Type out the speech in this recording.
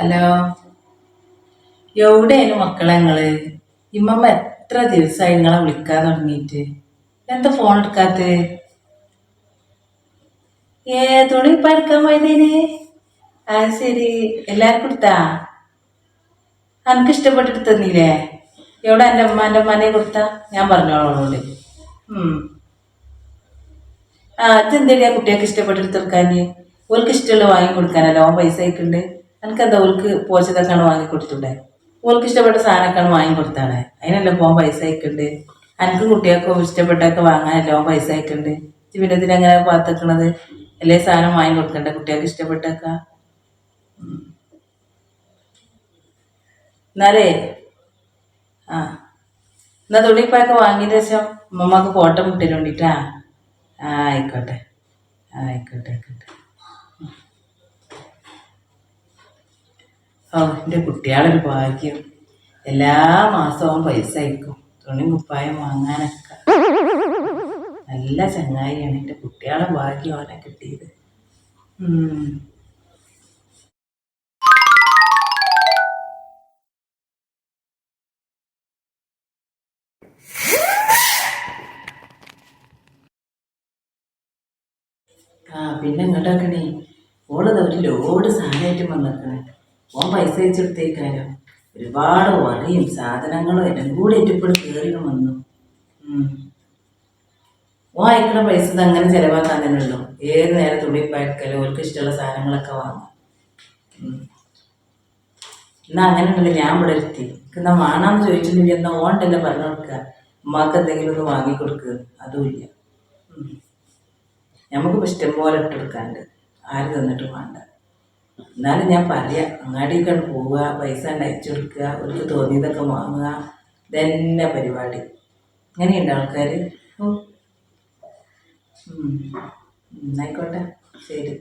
Hello. എവിടെയാണ് മക്കളെ ഇമ്മമ്മ എത്ര ദിവസമായി നിങ്ങളെ വിളിക്കാൻ തുടങ്ങിയിട്ട്? എന്താ ഫോൺ എടുക്കാത്ത? ഏ തുണി ഇപ്പം എടുക്കാൻ പോയതേന്? അത് ശരി. എല്ലാവർക്കും കൊടുത്താ എനിക്ക് ഇഷ്ടപ്പെട്ടിട്ട് തന്നില്ലേ എവിടെ എന്റെ അമ്മാന്റെ അമ്മാനെ കൊടുത്താ? ഞാൻ പറഞ്ഞോളോട് ആ ഇതെന്തേടിയാ കുട്ടികൾക്ക് ഇഷ്ടപ്പെട്ടിട്ട് തീർക്കാൻ ഓർക്ക് ഇഷ്ടമുള്ള വാങ്ങി കൊടുക്കാനല്ലോ? ഓൻ പൈസ അയക്കുന്നുണ്ട് എനിക്കെന്താ ഓൾക്ക് പോച്ചതൊക്കെയാണ് വാങ്ങി കൊടുത്തൂടെ ഓൾക്ക് ഇഷ്ടപ്പെട്ട സാധനമൊക്കെയാണ് വാങ്ങി കൊടുത്താണ് അതിനല്ലേ പോകാൻ പൈസ അയക്കുന്നുണ്ട് എനിക്ക് കുട്ടികൾക്കും ഇഷ്ടപ്പെട്ടൊക്കെ വാങ്ങാനല്ലോ പൈസ അയക്കുന്നുണ്ട് ഇജ്ജ് പിന്നെ ഇതിനെങ്ങനെ പാത്തിക്കണത്? അല്ലേ സാധനം വാങ്ങി കൊടുക്കണ്ടേ കുട്ടികൾക്ക് ഇഷ്ടപ്പെട്ടൊക്കെ എന്നാലേ ആ. എന്നാ തുണിപ്പൊക്കെ വാങ്ങിയതിന് ശേഷം ഉമ്മമ്മക്ക് ഫോട്ടോ മുട്ടിന് വേണ്ടിട്ടാ ആ ആയിക്കോട്ടെ. ആയിക്കോട്ടെ ആയിക്കോട്ടെ. എന്റെ കുട്ടികളൊരു ഭാഗ്യം. എല്ലാ മാസവും പൈസ അയക്കും. തുണി കുപ്പായം വാങ്ങാനൊക്കെ. നല്ല ചങ്ങായിയാണ് എന്റെ കുട്ടികളെ ഭാഗ്യം അവനെ കിട്ടിയത്. ആ പിന്നെ ഇങ്ങോട്ടൊക്കെ ഓളത് ഒരു ലോഡ് സാധനമായിട്ട് വന്നിക്കണേ ഓൻ പൈസ അയച്ചെടുത്തേക്കാരോ ഒരുപാട് വറിയും സാധനങ്ങളും എല്ലാം കൂടി ഏറ്റപ്പോൾ കയറിയും വന്നു. ഓ അയക്കണ പൈസ അങ്ങനെ ചിലവാക്കാൻ തന്നെ ഉള്ളൂ. ഏത് നേരം തുണി പഴക്കലും ഓർക്ക് ഇഷ്ടമുള്ള സാധനങ്ങളൊക്കെ വാങ്ങും. എന്നാ അങ്ങനെ ഉണ്ടല്ലോ ഞാൻ ഇവിടെ എത്തി എന്നാ വേണമെന്ന് ചോദിച്ചിട്ടുണ്ടെങ്കിൽ എന്നാ ഓണ്ടല്ലേ പറഞ്ഞു കൊടുക്കുക. ഉമ്മാക്ക് എന്തെങ്കിലും ഒന്ന് വാങ്ങി കൊടുക്കുക അതുമില്ല. നമുക്കിപ്പോൾ ഇഷ്ടം പോലെ ഇട്ടെടുക്കാണ്ട് ആര് തന്നിട്ട് വേണ്ട. എന്നാലും ഞാൻ പറയാം അങ്ങാടിക്കാണ് പോവുക പൈസ അയച്ചു കൊടുക്കുക അവർക്ക് തോന്നിയതൊക്കെ വാങ്ങുക ഇതന്നെ പരിപാടി. ഇങ്ങനെയുണ്ട് ആൾക്കാർ ഓ. ആയിക്കോട്ടെ. ശരി.